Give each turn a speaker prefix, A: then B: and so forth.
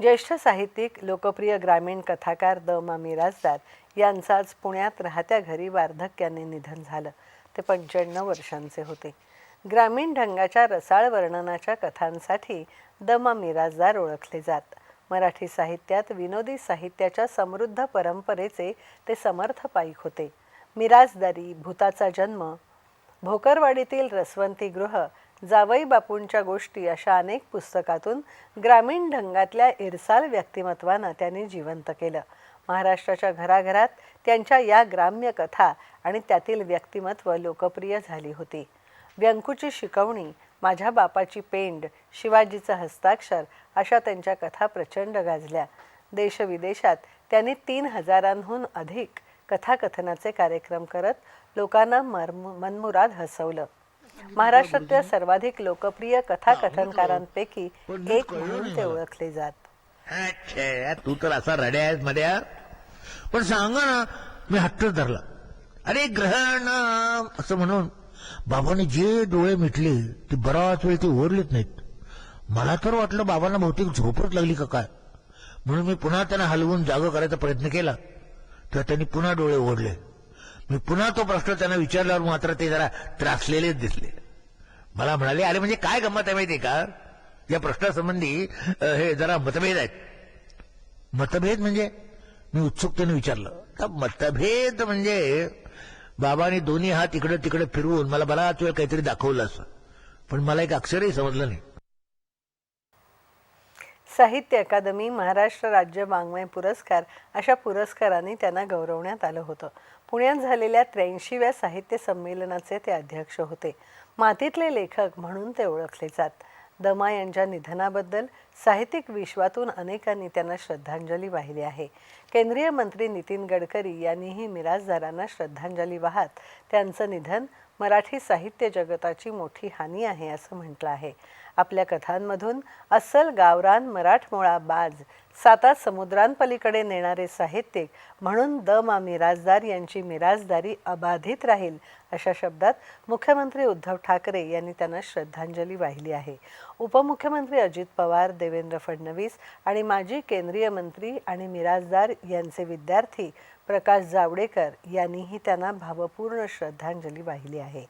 A: ज्येष्ठ साहित्यिक लोकप्रिय ग्रामीण कथाकार द मा मिराजदार यांचं आज पुण्यात राहत्या घरी वार्धक्याने निधन झालं. ते पंच्याण्णव वर्षांचे होते. ग्रामीण ढंगाच्या रसाळ वर्णनाच्या कथांसाठी द मा मिराजदार ओळखले जात. मराठी साहित्यात विनोदी साहित्याच्या समृद्ध परंपरेचे ते समर्थ पाईक होते. मिराजदारी भूताचा जन्म भोकरवाडीतील रसवंतीगृह जावई बापूंच्या गोष्टी अशा अनेक पुस्तकातून ग्रामीण ढंगातल्या इरसाल व्यक्तिमत्वानं त्यांनी जिवंत केलं. महाराष्ट्राच्या घराघरात त्यांच्या या ग्राम्य कथा आणि त्यातील व्यक्तिमत्व लोकप्रिय झाली होती. व्यंकूची शिकवणी माझ्या बापाची पेंड शिवाजीचं हस्ताक्षर अशा त्यांच्या कथा प्रचंड गाजल्या. देशविदेशात त्यांनी तीन हजारांहून अधिक कथाकथनाचे कार्यक्रम करत लोकांना मर्म मनमुराद हसवलं. महाराष्ट्रातल्या सर्वाधिक लोकप्रिय कथाकथनकारांपैकी एक म्हणून ते ओळखले जात.
B: अच्छा तू तर असा रड्या आहेस मध्या पण सांगा ना मी हट्टच धरला. अरे ग्रहण असं म्हणून. बाबाने जे डोळे मिटले ते बराच वेळ ते ओरलेत नाहीत. मला तर वाटलं बाबांना बहुतेक झोपच लागली का काय? म्हणून मी पुन्हा त्यांना हलवून जाग करायचा प्रयत्न केला. तर त्यांनी पुन्हा डोळे ओढले. मी पुन्हा तो प्रश्न त्यांना विचारल्यावर मात्र ते जरा त्रासलेलेच दिसले. मला म्हणाले अरे म्हणजे काय गंमत आहे माहितीये का? या प्रश्नासंबंधी हे जरा मतभेद आहेत. मतभेद म्हणजे? मी उत्सुकतेने विचारलं. तर मतभेद म्हणजे बाबांनी दोन्ही हात इकडे तिकडे फिरवून मला बराच वेळ काहीतरी दाखवलं असं. पण मला एक अक्षरही समजलं नाही.
A: साहित्य अकादमी महाराष्ट्र राज्य वाङ्मय पुरस्कार अशा पुरस्कारांनी त्यांना गौरवण्यात आलं होतं. पुण्यात झालेल्या त्र्याऐंशीव्या साहित्य संमेलनाचे ते अध्यक्ष होते. मातीतले लेखक म्हणून ते ओळखले जात. दमा यांच्या निधनाबद्दल साहित्यिक विश्वातून अनेकांनी त्यांना श्रद्धांजली वाहिली आहे. केंद्रीय मंत्री नितीन गडकरी यांनीही मिराजदारांना श्रद्धांजली वाहत त्यांचं निधन मराठी साहित्य जगताची मोठी हानी आहे असं म्हटलं आहे. आपल्या कथांमधून अस्सल गावरान मराठमोळा बाज साता समुद्रांपलीकडे नेणारे साहित्यिक म्हणून द मा मिराजदार यांची मिराजदारी अबाधित राहील अशा शब्दात मुख्यमंत्री उद्धव ठाकरे यांनी त्यांना श्रद्धांजली वाहिली आहे. उपमुख्यमंत्री अजित पवार देवेंद्र फडणवीस आणि माजी केंद्रीय मंत्री आणि मिराजदार यांचे विद्यार्थी प्रकाश जावडेकर यांनीही त्यांना भावपूर्ण श्रद्धांजली वाहिली आहे.